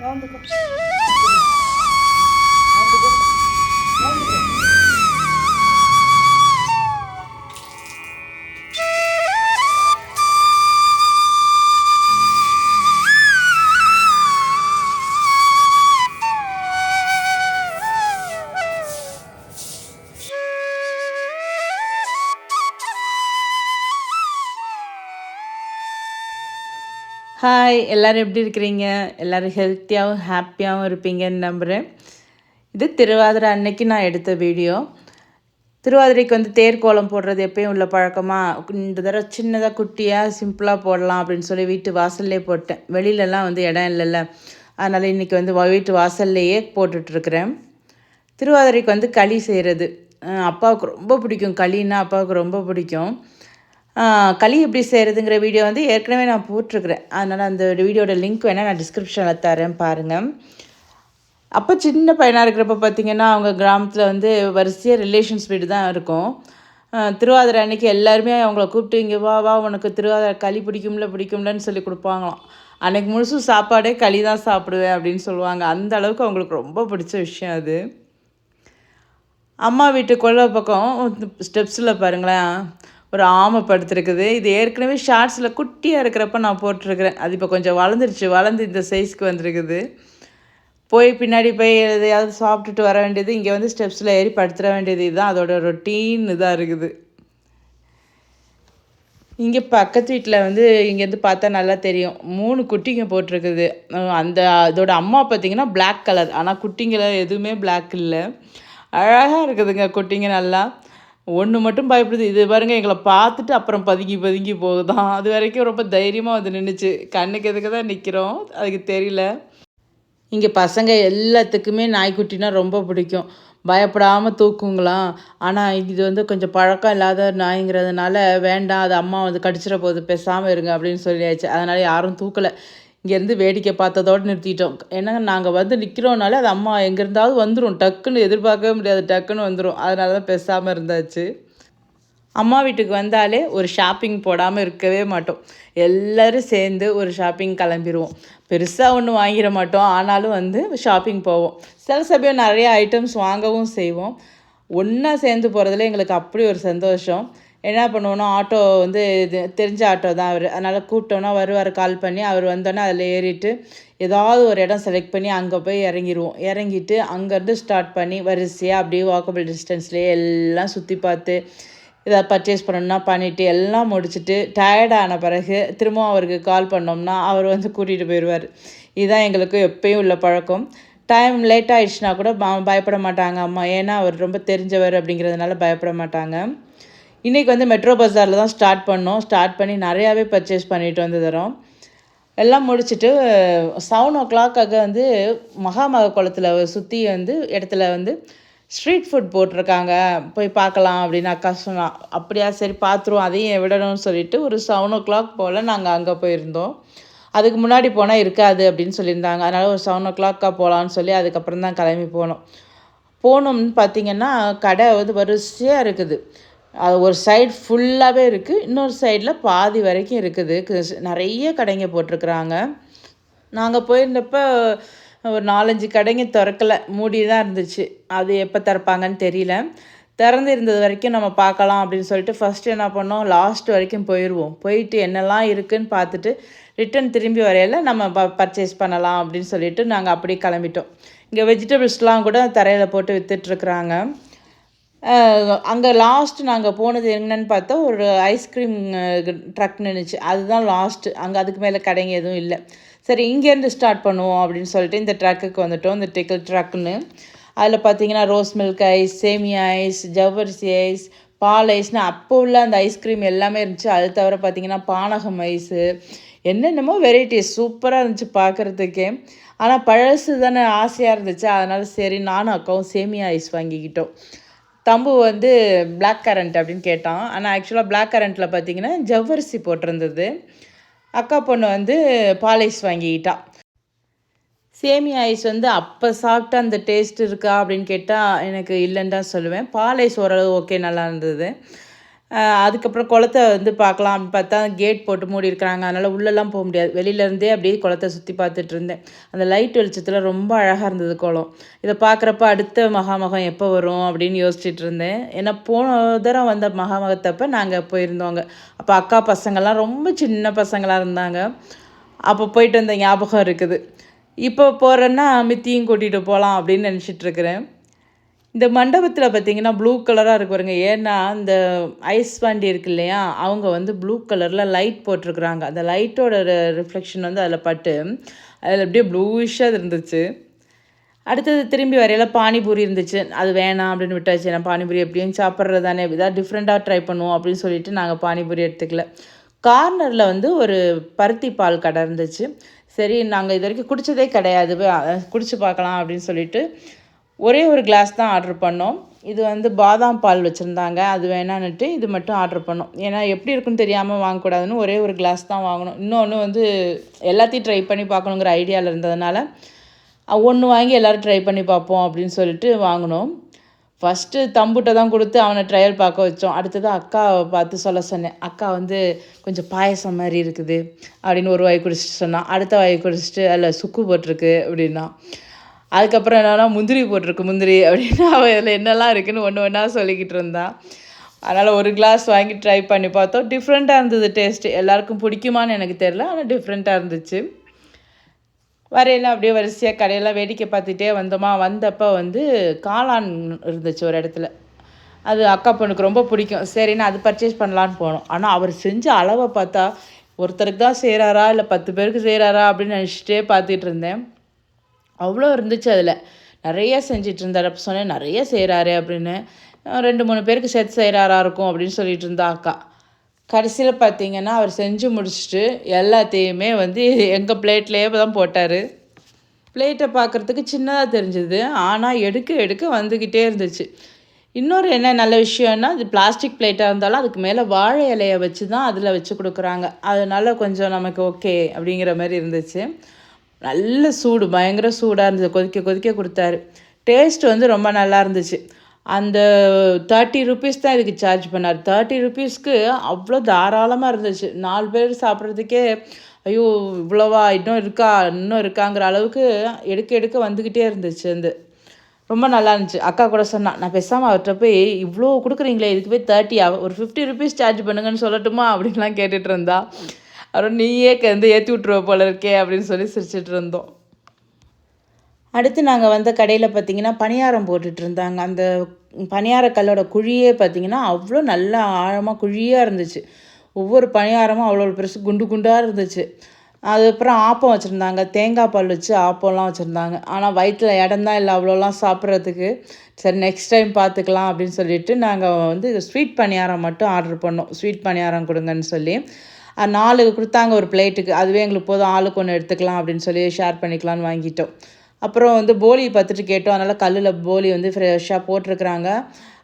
Handen kapot. Hi எல்லோரும் எப்படி இருக்கிறீங்க? எல்லோரும் ஹெல்த்தியாகவும் ஹாப்பியாகவும் இருப்பீங்கன்னு நம்புகிறேன் இது திருவாதிரை அன்னைக்கு நான் எடுத்த வீடியோ திருவாதிரைக்கு வந்து தேர் கோலம் போடுறது எப்பயும் உள்ள பழக்கமாக இந்த தடவை சின்னதாக குட்டியாக சிம்பிளாக போடலாம் அப்படின்னு சொல்லி வீட்டு வாசல்லே போட்டேன். வெளியிலலாம் வந்து இடம் இல்லைல்ல. அதனால் இன்றைக்கி வந்து வீட்டு வாசல்லையே போட்டுட்ருக்குறேன். திருவாதிரைக்கு வந்து களி செய்கிறது அப்பாவுக்கு ரொம்ப பிடிக்கும். களின்னா அப்பாவுக்கு ரொம்ப பிடிக்கும். களி எப்படி செய்கிறதுங்கிற வீடியோ வந்து ஏற்கனவே நான் போட்டிருக்கிறேன். அதனால் அந்த வீடியோட லிங்க் வேணால் நான் டிஸ்கிரிப்ஷனில் தரேன் பாருங்கள் அப்போ சின்ன பையனாக இருக்கிறப்ப பார்த்தீங்கன்னா அவங்க கிராமத்தில் வந்து வரிசையாக ரிலேஷன்ஸ் வீடு தான் இருக்கும். திருவாதிரை அன்னைக்கு எல்லாருமே அவங்கள கூப்பிட்டு இங்கே வா வா உனக்கு திருவாதிரை களி பிடிக்கும்ல பிடிக்கும்லன்னு சொல்லி கொடுப்பாங்களாம். அன்னைக்கு முழுசும் சாப்பாடே களி தான் சாப்பிடுவேன் அப்படின்னு சொல்லுவாங்க. அந்த அளவுக்கு அவங்களுக்கு ரொம்ப பிடிச்ச விஷயம் அது. அம்மா வீட்டு கொள்ள பக்கம் ஸ்டெப்ஸில் பாருங்களேன். ஒரு ஆமை படுத்துருக்குது. இது ஏற்கனவே ஷார்ட்ஸில் குட்டியாக இருக்கிறப்ப நான் போட்டிருக்கிறேன். அது இப்போ கொஞ்சம் வளர்ந்துருச்சு. வளர்ந்து இந்த சைஸ்க்கு வந்திருக்குது. போய் பின்னாடி போய் எதையாவது சாப்பிட்டுட்டு வர வேண்டியது இங்கே வந்து ஸ்டெப்ஸில் ஏறி படுத்துற வேண்டியது. இதுதான் அதோட ரொட்டீன் இதாக இருக்குது. இங்கே பக்கத்து வீட்டில் வந்து இங்கேருந்து பார்த்தா நல்லா தெரியும். மூணு குட்டிங்க போட்டிருக்குது. அந்த அதோட அம்மா பார்த்தீங்கன்னா பிளாக் கலர் ஆனால் குட்டிங்கள எதுவுமே பிளாக் இல்லை. அழகாக இருக்குதுங்க குட்டிங்க நல்லா. ஒன்று மட்டும் பயப்படுது. இது பாருங்கள் எங்களை பார்த்துட்டு அப்புறம் பதுங்கி பதுங்கி போகுதான் அது வரைக்கும் ரொம்ப தைரியமாக வந்து நின்றுச்சு கண்ணுக்கு எதுக்கு தான் நிற்கிறோம் அதுக்கு தெரியல. இங்கே பசங்க எல்லாத்துக்குமே நாய்க்குட்டினா ரொம்ப பிடிக்கும். பயப்படாமல் தூக்குங்களாம். ஆனால் இது வந்து கொஞ்சம் பழக்கம் இல்லாத நாய்ங்கிறதுனால வேண்டாம் அது அம்மா வந்து கடிச்சிட போகுது பேசாமல் இருங்க அப்படின்னு சொல்லியாச்சு. அதனால் யாரும் தூக்கலை. இங்கேருந்து வேடிக்கை பார்த்ததோடு நிறுத்திட்டோம். ஏன்னா நாங்கள் வந்து நிற்கிறோனால அது அம்மா எங்கேருந்தாவது வந்துடும் டக்குன்னு எதிர்பார்க்கவே முடியாது. டக்குன்னு வந்துடும் அதனால தான் பேசாமல் இருந்தாச்சு. அம்மா வீட்டுக்கு வந்தாலே ஒரு ஷாப்பிங் போடாமல் இருக்கவே மாட்டோம். எல்லோரும் சேர்ந்து ஒரு ஷாப்பிங் கிளம்பிடுவோம் பெருசாக ஒன்றும் வாங்கிட மாட்டோம். ஆனாலும் வந்து ஷாப்பிங் போவோம். சில சமயம் நிறைய ஐட்டம்ஸ் வாங்கவும் செய்வோம். ஒன்றா சேர்ந்து போகிறதுல எங்களுக்கு அப்படி ஒரு சந்தோஷம். என்ன பண்ணுவோன்னா ஆட்டோ வந்து இது தெரிஞ்ச ஆட்டோ தான் அவர். அதனால் கூப்பிட்டோன்னா வருவார் கால் பண்ணி அவர் வந்தோடனே அதில் ஏறிட்டு ஏதாவது ஒரு இடம் செலக்ட் பண்ணி அங்கே போய் இறங்கிடுவோம் இறங்கிட்டு அங்கேருந்து ஸ்டார்ட் பண்ணி வரிசையாக அப்படியே வாக்கபிள் டிஸ்டன்ஸ்லேயே எல்லாம் சுற்றி பார்த்து இதை பர்ச்சேஸ் பண்ணணும்னா பண்ணிவிட்டு எல்லாம் முடிச்சுட்டு டயர்டான ஆன பிறகு திரும்பவும் அவருக்கு கால் பண்ணோம்னா அவர் வந்து கூட்டிகிட்டு போயிடுவார் இதுதான் எங்களுக்கு எப்பயும் உள்ள பழக்கம். டைம் லேட் ஆயிடுச்சுனா கூட பயப்பட மாட்டாங்க அம்மா. ஏன்னா அவர் ரொம்ப தெரிஞ்சவர் அப்படிங்கிறதுனால பயப்பட மாட்டாங்க. இன்றைக்கி வந்து மெட்ரோ பஜாரில் தான் ஸ்டார்ட் பண்ணோம். ஸ்டார்ட் பண்ணி நிறையாவே பர்ச்சேஸ் பண்ணிட்டு வந்து தரோம் எல்லாம் முடிச்சுட்டு செவன் ஓ கிளாக்காக வந்து மகாமக குளத்தில் சுற்றி வந்து இடத்துல வந்து ஸ்ட்ரீட் ஃபுட் போட்டிருக்காங்க. போய் பார்க்கலாம் அப்படின்னு அக்கா சொன்னா. அப்படியா சரி பார்த்துருவோம் அதையும் விடணும்னு சொல்லிட்டு ஒரு செவன் ஓ கிளாக் போல் நாங்கள் அங்கே போயிருந்தோம். அதுக்கு முன்னாடி போனால் இருக்காது அப்படின்னு சொல்லியிருந்தாங்க. அதனால் ஒரு செவன் ஓ கிளாக்காக போகலான்னு சொல்லி அதுக்கப்புறம் தான் கிளம்பி போனோம். போனோம்னு பார்த்தீங்கன்னா கடை வந்து வரிசையாக இருக்குது. அது ஒரு சைடு ஃபுல்லாகவே இருக்குது இன்னொரு சைடில் பாதி வரைக்கும் இருக்குது. நிறைய கடைங்க போட்டிருக்குறாங்க. நாங்கள் போயிருந்தப்ப ஒரு நாலஞ்சு கடைங்க திறக்கல. மூடி தான் இருந்துச்சு. அது எப்போ திறப்பாங்கன்னு தெரியல. திறந்து இருந்தது வரைக்கும் நம்ம பார்க்கலாம் அப்படின்னு சொல்லிட்டு ஃபஸ்ட்டு என்ன பண்ணோம்? லாஸ்ட் வரைக்கும் போயிடுவோம் போயிட்டு என்னெல்லாம் இருக்குதுன்னு பார்த்துட்டு ரிட்டன் திரும்பி வரையில நம்ம ப பர்ச்சேஸ் பண்ணலாம் அப்படின்னு சொல்லிட்டு நாங்கள் அப்படியே கிளம்பிட்டோம். இங்கே வெஜிடபிள்ஸ்லாம் கூட தரையில் போட்டு விற்றுட்ருக்குறாங்க அங்கே லாஸ்ட்டு நாங்கள் போனது என்னன்னு பார்த்தா ஒரு ஐஸ்கிரீம் ட்ரக் நின்றுச்சு அதுதான் லாஸ்ட்டு அங்கே அதுக்கு மேலே கடைங்க எதுவும் இல்லை. சரி இங்கேருந்து ஸ்டார்ட் பண்ணுவோம் அப்படின்னு சொல்லிட்டு இந்த ட்ரக்குக்கு வந்துட்டோம். இந்த டிக்கல் ட்ரக்குன்னு அதில் பார்த்தீங்கன்னா ரோஸ் மில்க் ஐஸ் சேமியா ஐஸ் ஜவ்வரிசி ஐஸ் பால் ஐஸ்னு அப்போ உள்ள அந்த ஐஸ்கிரீம் எல்லாமே இருந்துச்சு. அது தவிர பார்த்தீங்கன்னா பானகம் ஐஸு என்னென்னமோ வெரைட்டிஸ் சூப்பராக இருந்துச்சு பார்க்குறதுக்கே ஆனால் பழசு தானே ஆசையாக இருந்துச்சு. அதனால் சரி நானும் அக்காவும் சேமியா ஐஸ் வாங்கிக்கிட்டோம். தம்பு வந்து பிளாக் கரண்ட் அப்படின்னு கேட்டான். ஆனால் ஆக்சுவலாக பிளாக் கரண்ட்டில் பார்த்தீங்கன்னா ஜவ்வரிசி போட்டிருந்தது. அக்கா பொண்ணு வந்து பாலைஸ் வாங்கிக்கிட்டா சேமியா ஐஸ் வந்து அப்போ சாப்பிட்டு அந்த டேஸ்ட் இருக்கா அப்படின்னு கேட்டால் எனக்கு இல்லைன்னு தான் சொல்லுவேன். பால் ஐஸ் ஓரளவு ஓகே நல்லா இருந்தது. அதுக்கப்புறம் குளத்த வந்து பார்க்கலாம். அப்படின்னு பார்த்தா கேட் போட்டு மூடி இருக்கிறாங்க. அதனால் உள்ளெல்லாம் போக முடியாது. வெளியிலேருந்தே அப்படியே குளத்த சுற்றி பார்த்துட்டு இருந்தேன். அந்த லைட் வெளிச்சத்தில் ரொம்ப அழகாக இருந்தது குளம். இதை பார்க்குறப்ப அடுத்த மகாமகம் எப்போ வரும் அப்படின்னு யோசிச்சுட்டு இருந்தேன். ஏன்னா போன தடவை வந்த மகாமகத்தப்போ நாங்கள் போயிருந்தோங்க அப்போ அக்கா பசங்கள்லாம் ரொம்ப சின்ன பசங்களாக இருந்தாங்க. அப்போ போயிட்டு வந்த ஞாபகம் இருக்குது. இப்போ போகிறேன்னா மித்தியும் கூட்டிகிட்டு போகலாம் அப்படின்னு நினச்சிட்டு இருக்கிறேன். இந்த மண்டபத்தில் பார்த்தீங்கன்னா ப்ளூ கலராக இருக்கு பாருங்க. ஏன்னா இந்த ஐஸ் வண்டி இருக்கு இல்லையா அவங்க வந்து ப்ளூ கலரில் லைட் போட்டிருக்குறாங்க. அந்த லைட்டோட ரிஃப்ளெக்ஷன் வந்து அதில் பட்டு அதில் அப்படியே ப்ளூயிஷாக இருந்துச்சு. அடுத்தது திரும்பி வரையில பானிபூரி இருந்துச்சு. அது வேணாம் அப்படின்னு விட்டாச்சு. நான் பானிபூரி எப்படியும் சாப்பிட்றது தானே. இதாக டிஃப்ரெண்ட்டாக ட்ரை பண்ணுவோம் அப்படின்னு சொல்லிட்டு நாங்கள் பானிபூரி எடுத்துக்கல. கார்னரில் வந்து ஒரு பருத்தி பால் கடை இருந்துச்சு. சரி நாங்கள் இது வரைக்கும் குடித்ததே கிடையாது. குடிச்சு பார்க்கலாம் அப்படின்னு சொல்லிட்டு ஒரே ஒரு கிளாஸ் தான் ஆர்டர் பண்ணோம். இது வந்து பாதாம் பால் வச்சுருந்தாங்க. அது வேணான்னுட்டு இது மட்டும் ஆர்டர் பண்ணோம். ஏன்னா எப்படி இருக்குன்னு தெரியாமல் வாங்கக்கூடாதுன்னு ஒரே ஒரு கிளாஸ் தான் வாங்கணும். இன்னொன்று வந்து எல்லாத்தையும் ட்ரை பண்ணி பார்க்கணுங்கிற ஐடியாவில் இருந்ததுனால ஒன்று வாங்கி எல்லோரும் ட்ரை பண்ணி பார்ப்போம் அப்படின்னு சொல்லிட்டு வாங்கினோம். ஃபஸ்ட்டு தம்புட்டை தான் கொடுத்து அவனை ட்ரையல் பார்க்க வச்சோம். அடுத்தது அக்காவை பார்த்து சொல்ல சொன்னேன். அக்கா வந்து கொஞ்சம் பாயசம் மாதிரி இருக்குது அப்படின்னு ஒரு வாய் குடிச்சிட்டு சொன்னான். அடுத்த வாய் குடிச்சிட்டு அதில் சுக்கு போட்டிருக்கு அப்படின்னா. அதுக்கப்புறம் என்னன்னா முந்திரி போட்டிருக்கு முந்திரி அப்படின்னு. அவள் இதில் என்னெல்லாம் இருக்குன்னு ஒன்று ஒன்றா சொல்லிக்கிட்டு இருந்தான் அதனால் ஒரு கிளாஸ் வாங்கி ட்ரை பண்ணி பார்த்தோம். டிஃப்ரெண்ட்டாக இருந்தது டேஸ்ட்டு எல்லாருக்கும் பிடிக்குமான்னு எனக்கு தெரில ஆனால் டிஃப்ரெண்ட்டாக இருந்துச்சு. வரையில அப்படியே வரிசையாக கடையெல்லாம் வேடிக்கை பார்த்துட்டே வந்தோமா. வந்தப்போ வந்து காளான் இருந்துச்சு ஒரு இடத்துல. அது அக்கா பொண்ணுக்கு ரொம்ப பிடிக்கும். சரின்னு அது பர்ச்சேஸ் பண்ணலான்னு போனோம். ஆனால் அவர் செஞ்ச அளவை பார்த்தா ஒருத்தருக்கு தான் செய்கிறாரா இல்லை பத்து பேருக்கு செய்கிறாரா அப்படின்னு நினச்சிட்டே பார்த்துட்டு இருந்தேன். அவ்வளோ இருந்துச்சு அதில். நிறைய செஞ்சிட்டு இருந்தார் அப்போ சொன்னேன் நிறைய செய்கிறாரு அப்படின்னு. ரெண்டு மூணு பேருக்கு சேர்த்து செய்கிறாரா இருக்கும் அப்படின்னு சொல்லிட்டு இருந்தா அக்கா. கடைசியில் பார்த்தீங்கன்னா அவர் செஞ்சு முடிச்சுட்டு எல்லாத்தையுமே வந்து எங்கள் பிளேட்லேயே தான் போட்டார். பிளேட்டை பார்க்குறதுக்கு சின்னதாக தெரிஞ்சுது. ஆனால் எடுக்க எடுக்க வந்துக்கிட்டே இருந்துச்சு. இன்னொரு என்ன நல்ல விஷயம்னா இது பிளாஸ்டிக் பிளேட்டாக இருந்தாலும் அதுக்கு மேலே வாழை இலையை வச்சு தான் அதில் வச்சு கொடுக்குறாங்க. அதனால கொஞ்சம் நமக்கு ஓகே அப்படிங்கிற மாதிரி இருந்துச்சு. நல்ல சூடு பயங்கர சூடாக இருந்தது. கொதிக்க கொதிக்க கொடுத்தாரு. டேஸ்ட் வந்து ரொம்ப நல்லா இருந்துச்சு. அந்த தேர்ட்டி ருபீஸ் தான் இதுக்கு சார்ஜ் பண்ணார். தேர்ட்டி ருபீஸ்க்கு அவ்வளோ தாராளமாக இருந்துச்சு. நாலு பேர் சாப்பிட்றதுக்கே ஐயோ இவ்வளோவா இன்னும் இருக்கா இன்னும் இருக்காங்கிற அளவுக்கு எடுக்க எடுக்க வந்துக்கிட்டே இருந்துச்சு அந்த ரொம்ப நல்லா இருந்துச்சு. அக்கா கூட சொன்னான் நான் பேசாமல் அவர்கிட்ட போய் இவ்வளோ கொடுக்குறீங்களே இதுக்கு போய் தேர்ட்டி ஒரு ஃபிஃப்டி ருபீஸ் சார்ஜ் பண்ணுங்கன்னு சொல்லட்டுமா? அப்படின்லாம் கேட்டுட்டு இருந்தா. அப்புறம் நீயே வந்து ஏற்றி விட்ருவ போல இருக்கே அப்படின்னு சொல்லி சிரிச்சிட்டு இருந்தோம். அடுத்து நாங்கள் வந்த கடையில் பார்த்தீங்கன்னா பணியாரம் போட்டுட்டு இருந்தாங்க. அந்த பணியார கல்லோட குழியே பார்த்தீங்கன்னா அவ்வளோ நல்லா ஆழமாக குழியாக இருந்துச்சு. ஒவ்வொரு பணியாரமும் அவ்வளோ பெருசு குண்டு குண்டாக இருந்துச்சு. அதுக்கப்புறம் ஆப்பம் வச்சுருந்தாங்க. தேங்காய் பால் வச்சு ஆப்பம்லாம் வச்சுருந்தாங்க. ஆனால் வயிற்றில் இடம் தான் இல்லை அவ்வளோலாம் சாப்பிட்றதுக்கு. சரி நெக்ஸ்ட் டைம் பார்த்துக்கலாம் அப்படின்னு சொல்லிட்டு நாங்கள் வந்து ஸ்வீட் பணியாரம் மட்டும் ஆர்டர் பண்ணோம். ஸ்வீட் பணியாரம் கொடுங்கன்னு சொல்லி. நாலு கொடுத்தாங்க ஒரு பிளேட்டுக்கு. அதுவே எங்களுக்கு போதும் ஆளுக்கு ஒன்று எடுத்துக்கலாம் அப்படின்னு சொல்லி ஷேர் பண்ணிக்கலாம்னு வாங்கிட்டோம். அப்புறம் வந்து போலி பார்த்துட்டு கேட்டோம். அதனால் கல்லில் போலி வந்து ஃப்ரெஷ்ஷாக போட்டிருக்கிறாங்க.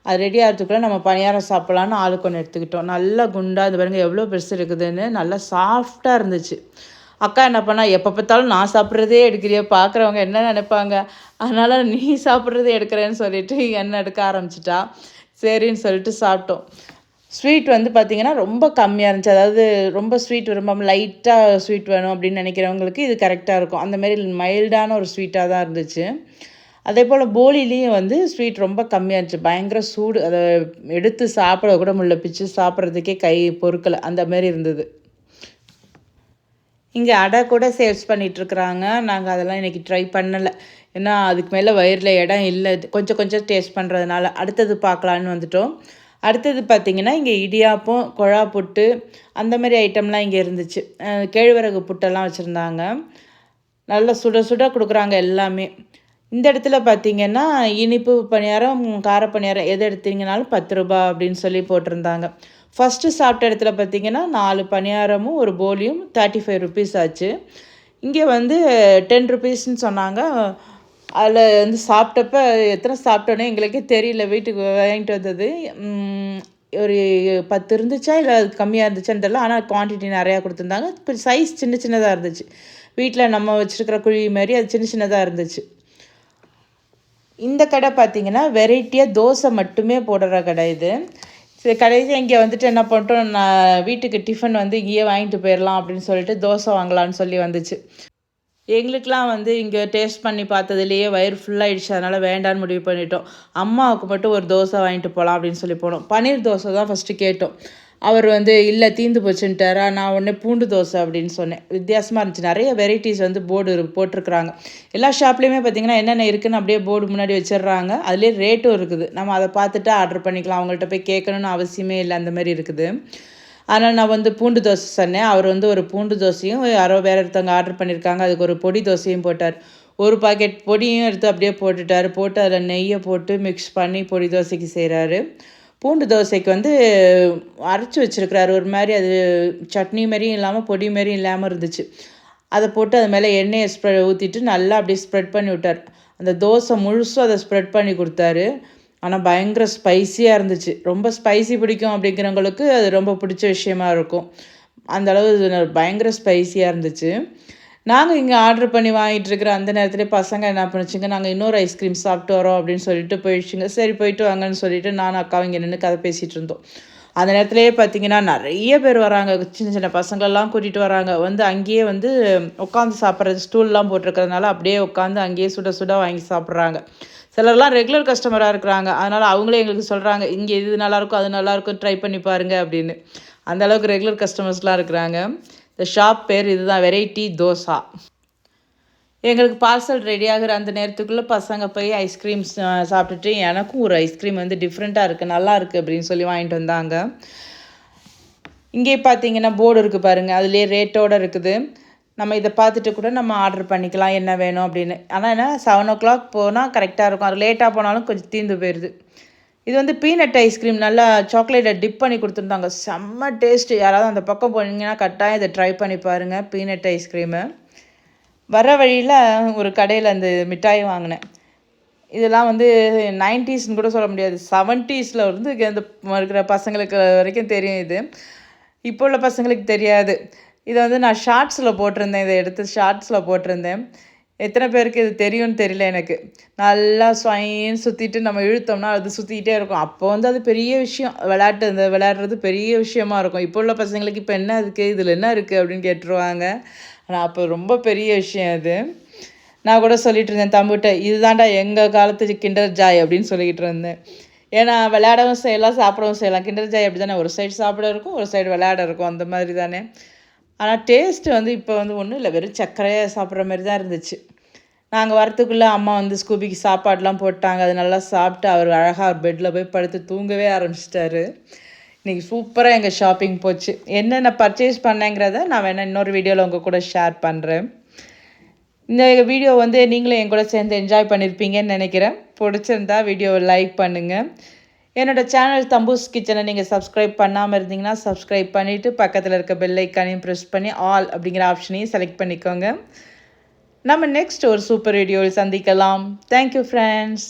அது ரெடி ஆகிறதுக்குள்ளே நம்ம பணியாரம் சாப்பிட்லான்னு ஆளுக்கு ஒன்று எடுத்துக்கிட்டோம். நல்லா குண்டாக இது பாருங்க எவ்வளோ பெருசு இருக்குதுன்னு நல்லா சாஃப்டாக இருந்துச்சு. அக்கா என்ன பண்ணா எப்போ பார்த்தாலும் நான் சாப்பிட்றதே எடுக்கிறிய பார்க்குறவங்க என்ன நினைப்பாங்க? அதனால் நீ சாப்பிட்றதே எடுக்கிறேன்னு சொல்லிட்டு என்ன எடுக்க ஆரம்பிச்சிட்டா. சரின்னு சொல்லிட்டு சாப்பிட்டோம். ஸ்வீட் வந்து பார்த்திங்கன்னா ரொம்ப கம்மியாக இருந்துச்சு. அதாவது ரொம்ப ஸ்வீட் விரும்பாமல் லைட்டாக ஸ்வீட் வேணும் அப்படின்னு நினைக்கிறவங்களுக்கு இது கரெக்டாக இருக்கும். அந்தமாரி மைல்டான ஒரு ஸ்வீட்டாக தான் இருந்துச்சு. அதே போல் போலிலையும் வந்து ஸ்வீட் ரொம்ப கம்மியாக இருந்துச்சு. பயங்கர சூடு. அதை எடுத்து சாப்பிட கூட முள்ள பிச்சு சாப்பிட்றதுக்கே கை பொருட்களை அந்த மாதிரி இருந்தது. இங்கே அடை கூட சேல்ஸ் பண்ணிகிட்ருக்குறாங்க நாங்கள் அதெல்லாம் இன்றைக்கி ட்ரை பண்ணலை. ஏன்னா அதுக்கு மேலே வயிறில் இடம் இல்லை. கொஞ்சம் கொஞ்சம் டேஸ்ட் பண்ணுறதுனால அடுத்தது பார்க்கலான்னு வந்துட்டோம். அடுத்தது பார்த்திங்கன்னா இங்கே இடியாப்பம் குழா புட்டு அந்த மாதிரி ஐட்டம்லாம் இங்கே இருந்துச்சு. கேழ்வரகு புட்டெல்லாம் வச்சுருந்தாங்க. நல்லா சுட சுட கொடுக்குறாங்க எல்லாமே. இந்த இடத்துல பார்த்தீங்கன்னா இனிப்பு பணியாரம் கார பணியாரம் எது எடுத்தீங்கனாலும் பத்து ரூபா அப்படின்னு சொல்லி போட்டிருந்தாங்க. ஃபஸ்ட்டு சாப்பிட்ட இடத்துல பார்த்தீங்கன்னா நாலு பணியாரமும் ஒரு போலியும் தேர்ட்டி ஃபைவ் ருபீஸ் ஆச்சு. இங்கே வந்து டென் ருபீஸ்ன்னு சொன்னாங்க. அதில் வந்து சாப்பிட்டப்ப எத்தனை சாப்பிட்டோன்னே எங்களுக்கே தெரியல. வீட்டுக்கு வாங்கிட்டு வந்தது. ஒரு பத்து இருந்துச்சா இல்லை அது கம்மியாக இருந்துச்சான்னு தெரியல. ஆனால் குவான்டிட்டி நிறையா கொடுத்துருந்தாங்க. கொஞ்சம் சைஸ் சின்ன சின்னதாக இருந்துச்சு. வீட்டில் நம்ம வச்சுருக்கிற குழி மாதிரி அது சின்ன சின்னதாக இருந்துச்சு. இந்த கடை பார்த்தீங்கன்னா வெரைட்டியாக தோசை மட்டுமே போடுற கடை இது. சரி கடைசியாக இங்கே வந்துட்டு என்ன பண்ணிட்டோம் நான் வீட்டுக்கு டிஃபன் வந்து இங்கேயே வாங்கிட்டு போயிடலாம் அப்படின்னு சொல்லிட்டு தோசை வாங்கலாம்னு சொல்லி வந்துச்சு. எங்களுக்கெலாம் வந்து இங்கே டேஸ்ட் பண்ணி பார்த்ததுலேயே வயிறு ஃபுல்லாகிடுச்சு அதனால் வேண்டான்னு முடிவு பண்ணிட்டோம். அம்மாவுக்கு மட்டும் ஒரு தோசை வாங்கிட்டு போகலாம் அப்படின்னு சொல்லி போனோம். பன்னீர் தோசை தான் ஃபஸ்ட்டு கேட்டோம். அவர் வந்து இல்லை தீந்து போச்சுன்ட்டாரா? நான் உடனே பூண்டு தோசை அப்படின்னு சொன்னேன். வித்தியாசமாக இருந்துச்சு. நிறைய வெரைட்டிஸ் வந்து போர்டு போட்டிருக்கிறாங்க. எல்லா ஷாப்லேயுமே பார்த்தீங்கன்னா என்னென்ன இருக்குதுன்னு அப்படியே போர்டு முன்னாடி வச்சிடுறாங்க. அதுலேயே ரேட்டும் இருக்குது. நம்ம அதை பார்த்துட்டு ஆர்டர் பண்ணிக்கலாம். அவங்கள்ட்ட போய் கேட்கணுன்னு அவசியமே இல்லை. அந்த மாதிரி இருக்குது. அதனால் நான் வந்து பூண்டு தோசை சொன்னேன். அவர் வந்து ஒரு பூண்டு தோசையும் யாரோ வேறு ஒருத்தவங்க ஆர்டர் பண்ணியிருக்காங்க அதுக்கு ஒரு பொடி தோசையும் போட்டார். ஒரு பாக்கெட் பொடியும் எடுத்து அப்படியே போட்டுட்டார். போட்டு அதில் நெய்யை போட்டு மிக்ஸ் பண்ணி பொடி தோசைக்கு செய்கிறாரு பூண்டு தோசைக்கு வந்து அரைச்சி வச்சுருக்கிறாரு. ஒரு மாதிரி அது சட்னி மாதிரியும் இல்லாமல் பொடி மாதிரியும் இல்லாமல் இருந்துச்சு. அதை போட்டு அது மேலே எண்ணெயை ஸ்ப்ரெ ஊற்றிட்டு நல்லா அப்படியே ஸ்ப்ரெட் பண்ணி விட்டார். அந்த தோசை முழுசும் அதை ஸ்ப்ரெட் பண்ணி கொடுத்தாரு. ஆனால் பயங்கர ஸ்பைஸியாக இருந்துச்சு. ரொம்ப ஸ்பைசி பிடிக்கும் அப்படிங்கிறவங்களுக்கு அது ரொம்ப பிடிச்ச விஷயமா இருக்கும். அந்தளவு பயங்கர ஸ்பைஸியாக இருந்துச்சு. நாங்கள் இங்கே ஆர்டர் பண்ணி வாங்கிட்டு இருக்கிற அந்த நேரத்துலேயே பசங்க என்ன பண்ணுச்சுங்க நாங்கள் இன்னொரு ஐஸ்கிரீம் சாப்பிட்டு வரோம் அப்படின்னு சொல்லிட்டு போயிடுச்சுங்க. சரி போயிட்டு வாங்கன்னு சொல்லிட்டு நான் அக்காவும் இங்கே நின்று கதை பேசிகிட்டு இருந்தோம். அந்த நேரத்துலேயே பார்த்தீங்கன்னா நிறைய பேர் வராங்க. சின்ன சின்ன பசங்களெல்லாம் கூட்டிகிட்டு வராங்க. வந்து அங்கேயே வந்து உட்காந்து சாப்பிட்றது ஸ்டூல்லாம் போட்டிருக்கிறதுனால அப்படியே உட்காந்து அங்கேயே சுட சுட வாங்கி சாப்பிட்றாங்க. சிலர்லாம் ரெகுலர் கஸ்டமராக இருக்கிறாங்க. அதனால் அவங்களே எங்களுக்கு சொல்கிறாங்க இங்கே இது நல்லாயிருக்கும் அது நல்லாயிருக்கும் ட்ரை பண்ணி பாருங்கள் அப்படின்னு. அந்த அளவுக்கு ரெகுலர் கஸ்டமர்ஸ்லாம் இருக்கிறாங்க. இந்த ஷாப் பேர் இதுதான் வெரைட்டி தோசா. எங்களுக்கு பார்சல் ரெடி அந்த நேரத்துக்குள்ளே பசங்க போய் ஐஸ்கிரீம் சாப்பிட்டுட்டு எனக்கும் ஒரு ஐஸ்கிரீம் வந்து டிஃப்ரெண்ட்டாக இருக்குது நல்லா இருக்குது அப்படின்னு சொல்லி வாங்கிட்டு வந்தாங்க. இங்கே பார்த்தீங்கன்னா போர்டு இருக்குது பாருங்கள் அதுலேயே ரேட்டோடு இருக்குது. நம்ம இதை பார்த்துட்டு கூட நம்ம ஆர்டர் பண்ணிக்கலாம் என்ன வேணும் அப்படின்னு. ஆனால் என்ன செவன் ஓ கிளாக் போனால் கரெக்டாக இருக்கும். அது லேட்டாக போனாலும் கொஞ்சம் தீர்ந்து போயிடுது இது வந்து பீனட் ஐஸ்கிரீம் நல்லா சாக்லேட்டை டிப் பண்ணி கொடுத்துருந்தாங்க. செம்ம டேஸ்ட்டு யாராவது அந்த பக்கம் போனீங்கன்னா கட்டாயம் இதை ட்ரை பண்ணி பாருங்கள் பீனட் ஐஸ்கிரீமு வர வழியில் ஒரு கடையில் அந்த மிட்டாய் வாங்கினேன். இதெல்லாம் வந்து நைன்டிஸ்னு கூட சொல்ல முடியாது. செவன்ட்டீஸில் இருந்து இந்த இருக்கிற பசங்களுக்கு வரைக்கும் தெரியும் இது. இப்போ உள்ள பசங்களுக்கு தெரியாது. இதை வந்து நான் ஷார்ட்ஸில் போட்டிருந்தேன். இதை எடுத்து ஷார்ட்ஸில் போட்டிருந்தேன். எத்தனை பேருக்கு இது தெரியும்னு தெரியல எனக்கு. நல்லா ஸ்வைன்னு சுற்றிட்டு நம்ம இழுத்தோம்னா அது சுற்றிக்கிட்டே இருக்கும். அப்போ வந்து அது பெரிய விஷயம். விளையாட்டு இந்த விளையாடுறது பெரிய விஷயமா இருக்கும். இப்போ உள்ள பசங்களுக்கு இப்போ என்ன இருக்குது இதில் என்ன இருக்குது அப்படின்னு கேட்டுருவாங்க. ஆனால் அப்போ ரொம்ப பெரிய விஷயம் அது. நான் கூட சொல்லிகிட்டு இருந்தேன் தம்பிகிட்ட இதுதான்டா எங்கள் காலத்து கிண்டர் ஜாய் அப்படின்னு சொல்லிக்கிட்டு இருந்தேன். ஏன்னா விளையாடவும் செய்யலாம் சாப்பிடவும் செய்யலாம். கிண்டர் ஜாய் அப்படி தானே ஒரு சைடு சாப்பிட இருக்கும் ஒரு சைடு விளையாட இருக்கும். அந்த மாதிரி தானே. ஆனால் டேஸ்ட்டு வந்து இப்போ வந்து ஒன்றும் இல்லை. வெறும் சர்க்கரையாக சாப்பிட்ற மாதிரி தான் இருந்துச்சு. நாங்கள் வரத்துக்குள்ளே அம்மா வந்து ஸ்கூபிக்கு சாப்பாடெலாம் போட்டாங்க. அது நல்லா சாப்பிட்டு அவர் அழகாக அவர் பெட்டில் போய் படுத்து தூங்கவே ஆரம்பிச்சிட்டாரு. இன்றைக்கி சூப்பராக எங்கள் ஷாப்பிங் போச்சு. என்னென்ன பர்ச்சேஸ் பண்ணேங்கிறத நான் வேணால் இன்னொரு வீடியோவில் உங்கள் கூட ஷேர் பண்ணுறேன் இந்த வீடியோ வந்து நீங்களும் என் கூட சேர்ந்து என்ஜாய் பண்ணியிருப்பீங்கன்னு நினைக்கிறேன். பிடிச்சிருந்தா வீடியோவை லைக் பண்ணுங்கள் என்னோடய சேனல் தம்பூஸ் கிச்சனை நீங்கள் சப்ஸ்கிரைப் பண்ணாமல் இருந்தீங்கன்னா சப்ஸ்கிரைப் பண்ணிவிட்டு பக்கத்தில் இருக்க பெல்லைக்கானையும் ப்ரெஸ் பண்ணி ஆல் அப்படிங்கிற ஆப்ஷனையும் செலக்ட் பண்ணிக்கோங்க. நம்ம நெக்ஸ்ட் ஒரு சூப்பர் வீடியோவில் சந்திக்கலாம். Thank you friends